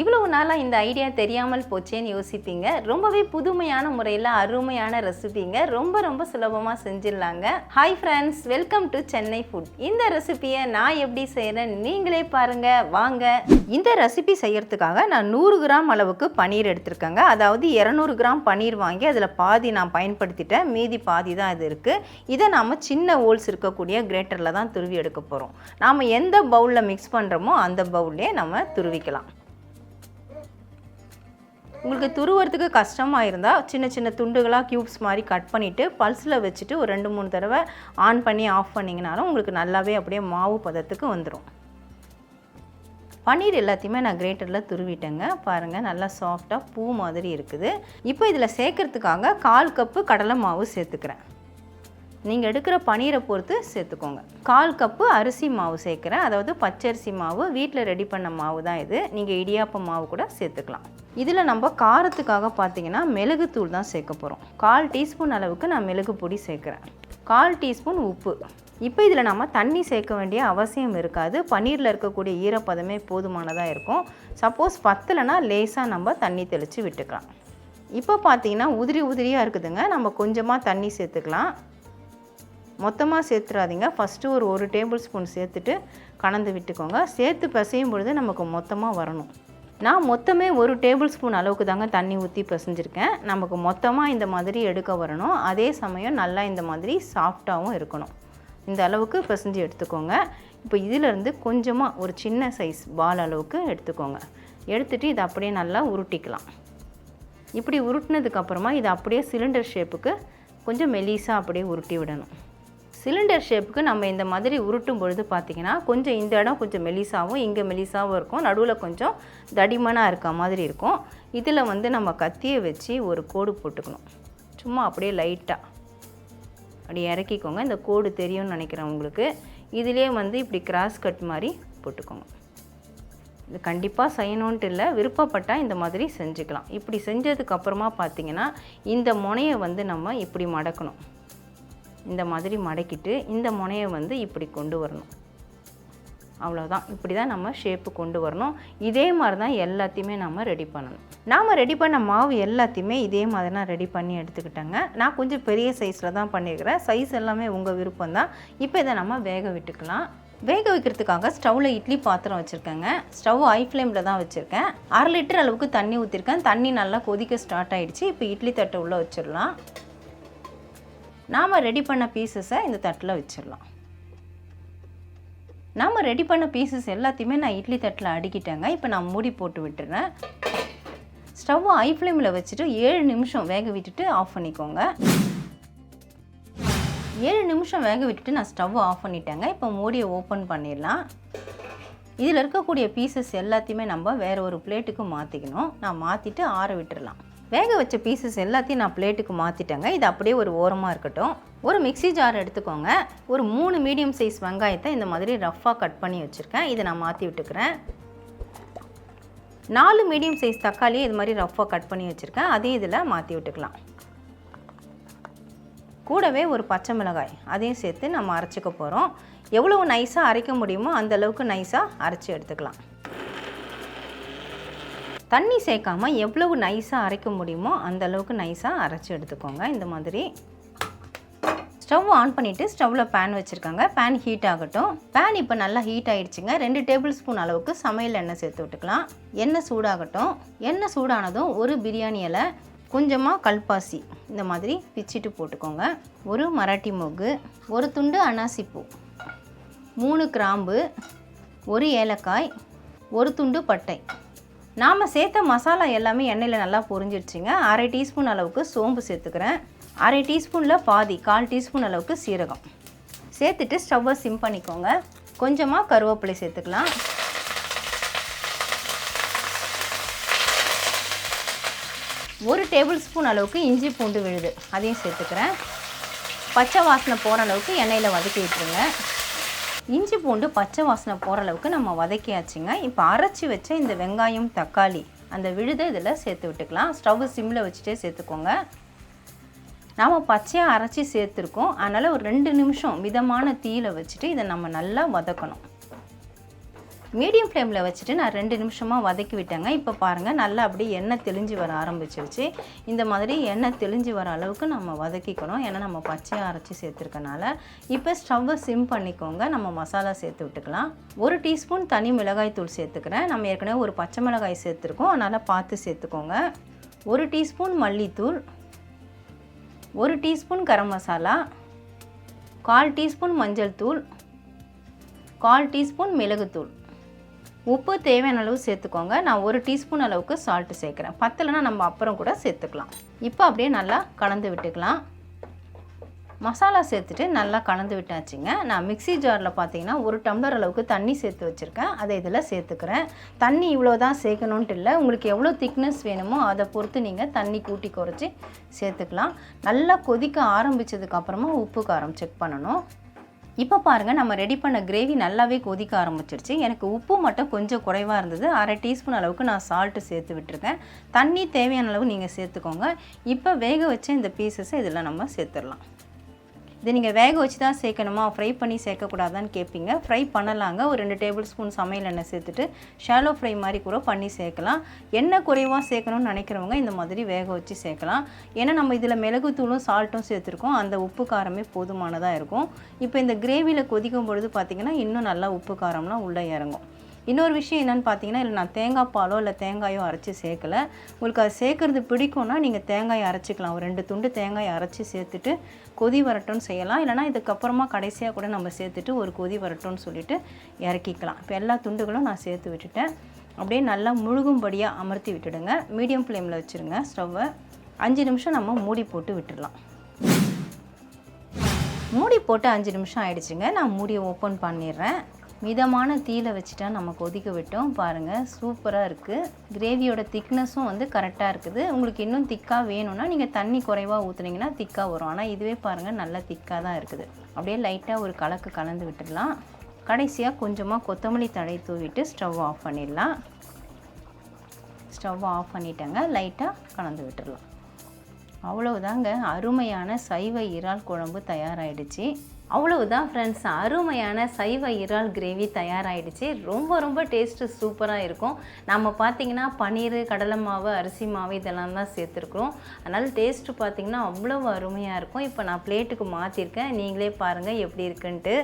இவ்வளவு நாளாக இந்த ஐடியா தெரியாமல் போச்சேன்னு யோசிப்பீங்க. ரொம்பவே புதுமையான முறையில் அருமையான ரெசிபிங்க. ரொம்ப ரொம்ப சுலபமாக செஞ்சிடலாங்க. Hi friends welcome to Chennai food இந்த ரெசிபியை நான் எப்படி செய்கிறேன் நீங்களே பாருங்க. வாங்க. இந்த ரெசிபி செய்யறதுக்காக நான் நூறு கிராம் அளவுக்கு பன்னீர் எடுத்திருக்கேங்க. அதாவது இரநூறு கிராம் பன்னீர் வாங்கி அதில் பாதி நான் பயன்படுத்திட்டேன். மீதி பாதி தான் இது இருக்குது இதை நாம் சின்ன ஹோல்ஸ் இருக்கக்கூடிய கிரேட்டரில் தான் துருவி எடுக்க போகிறோம் நாம் எந்த பவுலில் மிக்ஸ் பண்ணுறோமோ அந்த பவுல்லே நம்ம துருவிக்கலாம். உங்களுக்கு துருவுறதுக்கு கஷ்டமாக இருந்தால் சின்ன சின்ன துண்டுகளாக க்யூப்ஸ் மாதிரி கட் பண்ணிவிட்டு பல்ஸில் வச்சுட்டு ஒரு ரெண்டு மூணு தடவை ஆன் பண்ணி ஆஃப் பண்ணிங்கனாலும் உங்களுக்கு நல்லாவே அப்படியே மாவு பதத்துக்கு வந்துடும் பன்னீர் எல்லாத்தையுமே நான் கிரேட்டரில் துருவிட்டேங்க. பாருங்கள் நல்லா சாஃப்டாக பூ மாதிரி இருக்குது. இப்போ இதில் சேர்க்கறதுக்காக கால் கப்பு கடலை மாவு சேர்த்துக்கிறேன். நீங்கள் எடுக்கிற பன்னீரை பொறுத்து சேர்த்துக்கோங்க. கால் கப்பு அரிசி மாவு சேர்க்குறேன். அதாவது பச்சரிசி மாவு வீட்டில் ரெடி பண்ண மாவு தான் இது. நீங்கள் இடியாப்ப மாவு கூட சேர்த்துக்கலாம். இதில் நம்ம காரத்துக்காக பார்த்தீங்கன்னா மிளகுத்தூள் தான் சேர்க்க போகிறோம் கால் டீஸ்பூன் அளவுக்கு நான் மிளகு பொடி சேர்க்குறேன். கால் டீஸ்பூன் உப்பு. இப்போ இதில் நம்ம தண்ணி சேர்க்க வேண்டிய அவசியம் இருக்காது. பன்னீரில் இருக்கக்கூடிய ஈரப்பதமே போதுமானதாக இருக்கும். சப்போஸ் பத்தலைனா லேசாக நம்ம தண்ணி தெளித்து விட்டுக்கலாம். இப்போ பார்த்தீங்கன்னா உதிரி உதிரியாக இருக்குதுங்க. நம்ம கொஞ்சமாக தண்ணி சேர்த்துக்கலாம். மொத்தமாக சேர்த்துறாதீங்க. ஃபஸ்ட்டு ஒரு ஒரு டேபிள் ஸ்பூன் சேர்த்துட்டு கலந்து விட்டுக்கோங்க. சேர்த்து பிசையும் பொழுது நமக்கு மொத்தமாக வரணும். நான் மொத்தமே ஒரு டேபிள் ஸ்பூன் அளவுக்கு தாங்க தண்ணி ஊற்றி பிசைஞ்சிருக்கேன். நமக்கு மொத்தமாக இந்த மாதிரி எடுக்க வரணும். அதே சமயம் நல்லா இந்த மாதிரி சாஃப்டாகவும் இருக்கணும். இந்த அளவுக்கு பிசைஞ்சு எடுத்துக்கோங்க. இப்போ இதிலேருந்து கொஞ்சமாக ஒரு சின்ன சைஸ் பால் அளவுக்கு எடுத்துக்கோங்க. எடுத்துகிட்டு இதை அப்படியே நல்லா உருட்டிக்கலாம். இப்படி உருட்டினதுக்கப்புறமா இதை அப்படியே சிலிண்டர் ஷேப்புக்கு கொஞ்சம் மெலிசாக அப்படியே உருட்டி விடணும். சிலிண்டர் ஷேப்புக்கு நம்ம இந்த மாதிரி உருட்டும் பொழுது பார்த்திங்கன்னா கொஞ்சம் இந்த இடம் கொஞ்சம் மெலிசாகவும் இங்கே மெலிசாவும் இருக்கும். நடுவில் கொஞ்சம் தடிமனாக இருக்க மாதிரி இருக்கும். இதில் வந்து நம்ம கத்தியை வச்சு ஒரு கோடு போட்டுக்கணும். சும்மா அப்படியே லைட்டாக அப்படி இறக்கிக்கோங்க. இந்த கோடு தெரியும்னு நினைக்கிறேன் உங்களுக்கு. இதிலே வந்து இப்படி கிராஸ் கட் மாதிரி போட்டுக்கோங்க. இது கண்டிப்பாக செய்யணுன்ட்டு இல்லை. விருப்பப்பட்டால் இந்த மாதிரி செஞ்சுக்கலாம். இப்படி செஞ்சதுக்கப்புறமா பார்த்தீங்கன்னா இந்த முனையை வந்து நம்ம இப்படி மடக்கணும். இந்த மாதிரி மடக்கிட்டு இந்த முனையை வந்து இப்படி கொண்டு வரணும். அவ்வளோதான் இப்படி தான் நம்ம ஷேப்பு கொண்டு வரணும். இதே மாதிரி தான் எல்லாத்தையுமே நம்ம ரெடி பண்ணணும். நாம் ரெடி பண்ண மாவு எல்லாத்தையுமே இதே மாதிரிலாம் ரெடி பண்ணி எடுத்துக்கிட்டேங்க. நான் கொஞ்சம் பெரிய சைஸில் தான் பண்ணியிருக்கிறேன். சைஸ் எல்லாமே உங்கள் விருப்பம் தான் இப்போ இதை நம்ம வேக விட்டுக்கலாம். வேக வைக்கிறதுக்காக ஸ்டவ்வில் இட்லி பாத்திரம் வச்சுருக்கேங்க. ஸ்டவ் ஹை ஃப்ளேமில் தான் வச்சுருக்கேன். அரை லிட்டர் அளவுக்கு தண்ணி ஊற்றிருக்கேன் தண்ணி நல்லா கொதிக்க ஸ்டார்ட் ஆகிடுச்சு இப்போ இட்லி தட்டை உள்ளே வச்சிடலாம். நாம் ரெடி பண்ண பீசஸை இந்த தட்டில் வச்சிடலாம். நாம் ரெடி பண்ண பீசஸ் எல்லாத்தையுமே நான் இட்லி தட்டில் அடுக்கிட்டேங்க. இப்போ நான் மூடி போட்டு விட்டுறேன். ஸ்டவ் ஐ ஃப்ளேமில் வச்சுட்டு ஏழு நிமிஷம் வேக விட்டுட்டு ஆஃப் பண்ணிக்கோங்க. ஏழு நிமிஷம் வேக விட்டுட்டு நான் ஸ்டவ் ஆஃப் பண்ணிட்டேங்க. இப்போ மூடியை ஓப்பன் பண்ணிடலாம். இதில் இருக்கக்கூடிய பீசஸ் எல்லாத்தையுமே நம்ம வேறு ஒரு பிளேட்டுக்கு மாற்றிக்கணும் நான் மாற்றிட்டு ஆற விட்டுடலாம் வேக வச்ச பீசஸ் எல்லாத்தையும் நான் பிளேட்டுக்கு மாற்றிட்டேங்க இது அப்படியே ஒரு ஓரமாக இருக்கட்டும். ஒரு மிக்ஸி ஜார் எடுத்துக்கோங்க. ஒரு மூணு மீடியம் சைஸ் வெங்காயத்தை இந்த மாதிரி ரஃப்பாக கட் பண்ணி வச்சுருக்கேன். இதை நான் மாற்றி விட்டுக்கிறேன். நாலு மீடியம் சைஸ் தக்காளி இது மாதிரி ரஃப்பாக கட் பண்ணி வச்சுருக்கேன். அதையும் இதில் மாற்றி விட்டுக்கலாம். கூடவே ஒரு பச்சை மிளகாய் அதையும் சேர்த்து நம்ம அரைச்சிக்க போகிறோம் எவ்வளவு நைஸாக அரைக்க முடியுமோ அந்தளவுக்கு நைஸாக அரைச்சி எடுத்துக்கலாம். தண்ணி சேர்க்காம எவ்வளவு நைஸாக அரைக்க முடியுமோ அந்தளவுக்கு நைஸாக அரைச்சி எடுத்துக்கோங்க. இந்த மாதிரி ஸ்டவ் ஆன் பண்ணிவிட்டு ஸ்டவ்வில் பேன் வச்சுருக்காங்க. பேன் ஹீட் ஆகட்டும். பேன் இப்போ நல்லா ஹீட் ஆகிடுச்சிங்க ரெண்டு டேபிள் ஸ்பூன் அளவுக்கு சமையல் எண்ணெய் சேர்த்து விட்டுக்கலாம். எண்ணெய் சூடாகட்டும். எண்ணெய் சூடானதும் ஒரு பிரியாணி இலை கொஞ்சமாக கல்பாசி இந்த மாதிரி பிச்சிட்டு போட்டுக்கோங்க. ஒரு மராட்டி மொக்கு ஒரு துண்டு அனாசிப்பூ மூணு கிராம்பு ஒரு ஏலக்காய் ஒரு துண்டு பட்டை. நாம் சேர்த்த மசாலா எல்லாமே எண்ணெயில் நல்லா பொரிஞ்சிடுச்சிங்க. அரை டீஸ்பூன் அளவுக்கு சோம்பு சேர்த்துக்கிறேன். அரை டீஸ்பூனில் பாதி கால் டீஸ்பூன் அளவுக்கு சீரகம். சேர்த்துட்டு ஸ்டவ்வை சிம் பண்ணிக்கோங்க. கொஞ்சமாக கருவேப்பிலை சேர்த்துக்கலாம். ஒரு டேபிள் ஸ்பூன் அளவுக்கு இஞ்சி பூண்டு விழுது அதையும் சேர்த்துக்கிறேன். பச்சை வாசனை போகிற அளவுக்கு எண்ணெயில் வதக்கி விட்டுருங்க. இஞ்சி பூண்டு பச்சை வாசனை போகிற அளவுக்கு நம்ம வதக்கியாச்சுங்க. இப்போ அரைச்சி வச்ச இந்த வெங்காயம் தக்காளி அந்த விழுதை இதில் சேர்த்து விட்டுக்கலாம். ஸ்டவ் சிம்மில் வச்சுட்டே சேர்த்துக்கோங்க. நாம் பச்சையாக அரைச்சி சேர்த்துருக்கோம். அதனால் ஒரு ரெண்டு நிமிஷம் மிதமான தீயில் வச்சுட்டு இதை நம்ம நல்லா வதக்கணும். மீடியம் ஃப்ளேமில் வச்சுட்டு நான் ரெண்டு நிமிஷமாக வதக்கி விட்டேங்க. இப்போ பாருங்கள் நல்லா அப்படியே எண்ணெய் தெளிஞ்சு வர ஆரம்பிச்சிருச்சு. இந்த மாதிரி எண்ணெய் தெளிஞ்சு வர அளவுக்கு நம்ம வதக்கிக்கணும். ஏன்னா நம்ம பச்சையாக அரைச்சி சேர்த்துருக்கனால. இப்போ ஸ்டவ்வை சிம் பண்ணிக்கோங்க. நம்ம மசாலா சேர்த்து விட்டுக்கலாம். ஒரு டீஸ்பூன் தனி மிளகாய் தூள் சேர்த்துக்கிறேன். நம்ம ஏற்கனவே ஒரு பச்சை மிளகாய் சேர்த்துருக்கோம். அதனால் பார்த்து சேர்த்துக்கோங்க. ஒரு டீஸ்பூன் மல்லித்தூள். ஒரு டீஸ்பூன் கரம் மசாலா. கால் டீஸ்பூன் மஞ்சள் தூள். கால் டீஸ்பூன் மிளகுத்தூள். உப்பு தேவையான அளவு சேர்த்துக்கோங்க. நான் ஒரு டீஸ்பூன் அளவுக்கு சால்ட்டு சேர்க்குறேன். பத்தலைன்னா நம்ம அப்புறம் கூட சேர்த்துக்கலாம். இப்போ அப்படியே நல்லா கலந்து விட்டுக்கலாம். மசாலா சேர்த்துட்டு நல்லா கலந்து விட்டாச்சுங்க. நான் மிக்ஸி ஜாரில் பார்த்தீங்கன்னா ஒரு டம்ளர் அளவுக்கு தண்ணி சேர்த்து வச்சுருக்கேன். அதை இதில் சேர்த்துக்கிறேன். தண்ணி இவ்வளோ தான் சேர்க்கணுன்ட்டு இல்லை. உங்களுக்கு எவ்வளோ திக்னஸ் வேணுமோ அதை பொறுத்து நீங்கள் தண்ணி கூட்டி குறைச்சி சேர்த்துக்கலாம். நல்லா கொதிக்க ஆரம்பித்ததுக்கப்புறமா உப்பு காரம் செக் பண்ணணும். இப்போ பாருங்கள் நம்ம ரெடி பண்ண கிரேவி நல்லாவே கொதிக்க ஆரம்பிச்சிருச்சு. எனக்கு உப்பு மட்டும் கொஞ்சம் குறைவாக இருந்தது. அரை டீஸ்பூன் அளவுக்கு நான் சால்ட்டு சேர்த்து விட்டுருக்கேன். தண்ணி தேவையான அளவு நீங்கள் சேர்த்துக்கோங்க. இப்போ வேக வச்ச இந்த பீசஸை இதில் நம்ம சேர்த்துடலாம். இதை நீங்கள் வேக வச்சு தான் சேர்க்கணுமா? ஃப்ரை பண்ணி சேர்க்கக்கூடாதான்னு கேட்பீங்க ஃப்ரை பண்ணலாங்க. ஒரு ரெண்டு டேபிள் ஸ்பூன் சமையல் எண்ணெய் சேர்த்துட்டு ஷாலோ ஃப்ரை மாதிரி கூட பண்ணி சேர்க்கலாம். எண்ணெய் குறைவாக சேர்க்கணும்னு நினைக்கிறவங்க இந்த மாதிரி வேக வச்சு சேர்க்கலாம். ஏன்னா நம்ம இதில் மிளகுத்தூளும் சால்ட்டும் சேர்த்துருக்கோம். அந்த உப்பு காரமே போதுமானதாக இருக்கும். இப்போ இந்த கிரேவியில் கொதிக்கும் பொழுது பார்த்திங்கன்னா இன்னும் நல்லா உப்பு காரம்லாம் உள்ளே இறங்கும். இன்னொரு விஷயம் என்னென்னு பார்த்தீங்கன்னா இல்லை நான் தேங்காய் பாலோ இல்லை தேங்காயோ அரைச்சி சேர்க்கல. உங்களுக்கு அது சேர்க்குறது பிடிக்கும்னா நீங்கள் தேங்காயை அரைச்சிக்கலாம். ஒரு ரெண்டு துண்டு தேங்காயை அரைச்சி சேர்த்துட்டு கொதி வரட்டும்னு செய்யலாம். இல்லைனா இதுக்கப்புறமா கடைசியாக கூட நம்ம சேர்த்துட்டு ஒரு கொதி வரட்டும்னு சொல்லிட்டு இறக்கிக்கலாம். இப்போ எல்லா துண்டுகளும் நான் சேர்த்து விட்டுட்டேன். அப்படியே நல்லா முழுகும்படியாக அமர்த்தி விட்டுடுங்க. மீடியம் ஃப்ளேமில் வச்சுருங்க ஸ்டவ்வை. அஞ்சு நிமிஷம் நம்ம மூடி போட்டு விட்டுடலாம். மூடி போட்டு அஞ்சு நிமிஷம் ஆயிடுச்சுங்க. நான் மூடியை ஓப்பன் பண்ணிடுறேன். மிதமான தீயில வச்சுட்டா நம்ம கொதிக்க விட்டோம். பாருங்கள் சூப்பராக இருக்குது கிரேவியோட திக்னஸும் வந்து கரெக்டாக இருக்குது. உங்களுக்கு இன்னும் திக்காக வேணும்னா நீங்கள் தண்ணி குறைவாக ஊற்றுனீங்கன்னா திக்காக வரும். ஆனால் இதுவே பாருங்கள் நல்லா திக்காக தான் இருக்குது. அப்படியே லைட்டாக ஒரு கலக்கு கலந்து விட்டுடலாம். கடைசியாக கொஞ்சமாக கொத்தமல்லி தழை தூவிட்டு ஸ்டவ் ஆஃப் பண்ணிடலாம். ஸ்டவ் ஆஃப் பண்ணிட்டேங்க. லைட்டாக கலந்து விட்டுடலாம். அவ்வளவுதாங்க. அருமையான சைவ இறால் குழம்பு தயாராகிடுச்சு அவ்வளவுதான் ஃப்ரெண்ட்ஸ் அருமையான சைவ இறால் கிரேவி தயாராகிடுச்சு ரொம்ப ரொம்ப டேஸ்ட்டு சூப்பராக இருக்கும். நம்ம பார்த்தீங்கன்னா பன்னீர் கடலை மாவு அரிசி மாவு இதெல்லாம் தான் சேர்த்துருக்குறோம். அதனால் டேஸ்ட்டு பார்த்தீங்கன்னா அவ்வளோ அருமையாக இருக்கும். இப்போ நான் பிளேட்டுக்கு மாற்றிருக்கேன் நீங்களே பாருங்கள் எப்படி இருக்குன்ட்டு.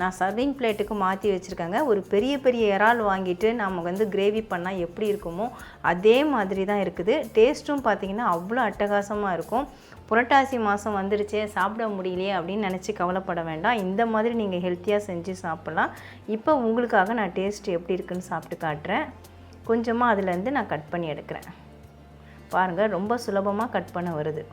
நான் சர்விங் பிளேட்டுக்கு மாற்றி வச்சுருக்கேங்க. ஒரு பெரிய பெரிய இறால் வாங்கிட்டு நம்ம வந்து கிரேவி பண்ணால் எப்படி இருக்குமோ அதே மாதிரி தான் இருக்குது. டேஸ்ட்டும் பார்த்திங்கன்னா அவ்வளோ அட்டகாசமாக இருக்கும். புரட்டாசி மாதம் வந்துடுச்சே சாப்பிட முடியலையே அப்படின்னு நினச்சி கவலைப்பட வேண்டாம். இந்த மாதிரி நீங்கள் ஹெல்த்தியாக செஞ்சு சாப்பிட்லாம். இப்போ உங்களுக்காக நான் டேஸ்ட் எப்படி இருக்குன்னு சாப்பிட்டு காட்டுறேன். கொஞ்சமாக அதுலேருந்து நான் கட் பண்ணி எடுக்கிறேன். பாருங்கள் ரொம்ப சுலபமாக கட் பண்ண வருது.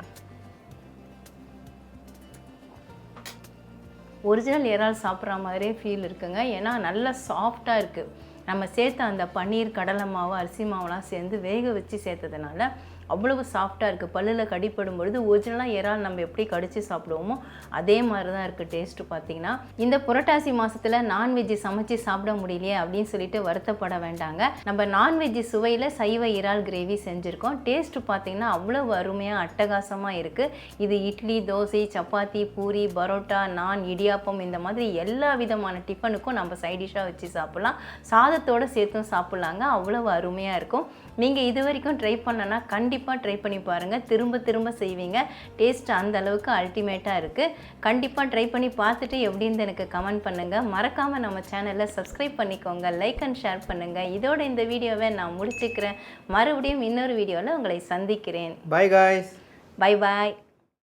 ஒரிஜினல் இறால் சாப்பிட்ற மாதிரியே ஃபீல் இருக்குங்க. ஏன்னா நல்லா சாஃப்டாக இருக்குது நம்ம சேர்த்த அந்த பன்னீர் கடலை மாவு அரிசி மாவுலாம் சேர்ந்து வேக வச்சு சேர்த்ததுனால அவ்வளவு சாஃப்டாக இருக்குது பல்லில் கடிப்படும் பொழுது ஒரிஜினலாக இறால் நம்ம எப்படி கடித்து சாப்பிடுவோமோ அதே மாதிரி தான் இருக்குது டேஸ்ட்டு பார்த்தீங்கன்னா. இந்த புரட்டாசி மாதத்தில் நான்வெஜ்ஜு சமைச்சு சாப்பிட முடியலையே அப்படின்னு சொல்லிட்டு வருத்தப்பட வேண்டாங்க. நம்ம நான்வெஜ்ஜு சுவையில் சைவ இறால் கிரேவி செஞ்சுருக்கோம். டேஸ்ட்டு பார்த்தீங்கன்னா அவ்வளோ அருமையாக அட்டகாசமாக இருக்குது இது இட்லி தோசை சப்பாத்தி பூரி பரோட்டா நான் இடியாப்பம் இந்த மாதிரி எல்லா விதமான டிஃபனுக்கும் நம்ம சைடிஷாக வச்சு சாப்பிட்லாம். சாதத்தோடு சேர்த்தும் சாப்பிட்லாங்க. அவ்வளோ அருமையாக இருக்கும். நீங்கள் இது வரைக்கும் ட்ரை பண்ணனா கண்டிப்பாக ட்ரை பண்ணி பாருங்கள் திரும்ப திரும்ப செய்வீங்க. டேஸ்ட் அந்த அளவுக்கு அல்டிமேட்டாக இருக்குது கண்டிப்பாக ட்ரை பண்ணி பார்த்துட்டு எப்படின்னு எனக்கு கமெண்ட் பண்ணுங்கள் மறக்காமல் நம்ம சேனலில் சப்ஸ்கிரைப் பண்ணிக்கோங்க. லைக் அண்ட் ஷேர் பண்ணுங்கள் இதோட இந்த வீடியோவை நான் முடிச்சுக்கிறேன். மறுபடியும் இன்னொரு வீடியோவில் உங்களை சந்திக்கிறேன். Bye guys bye bye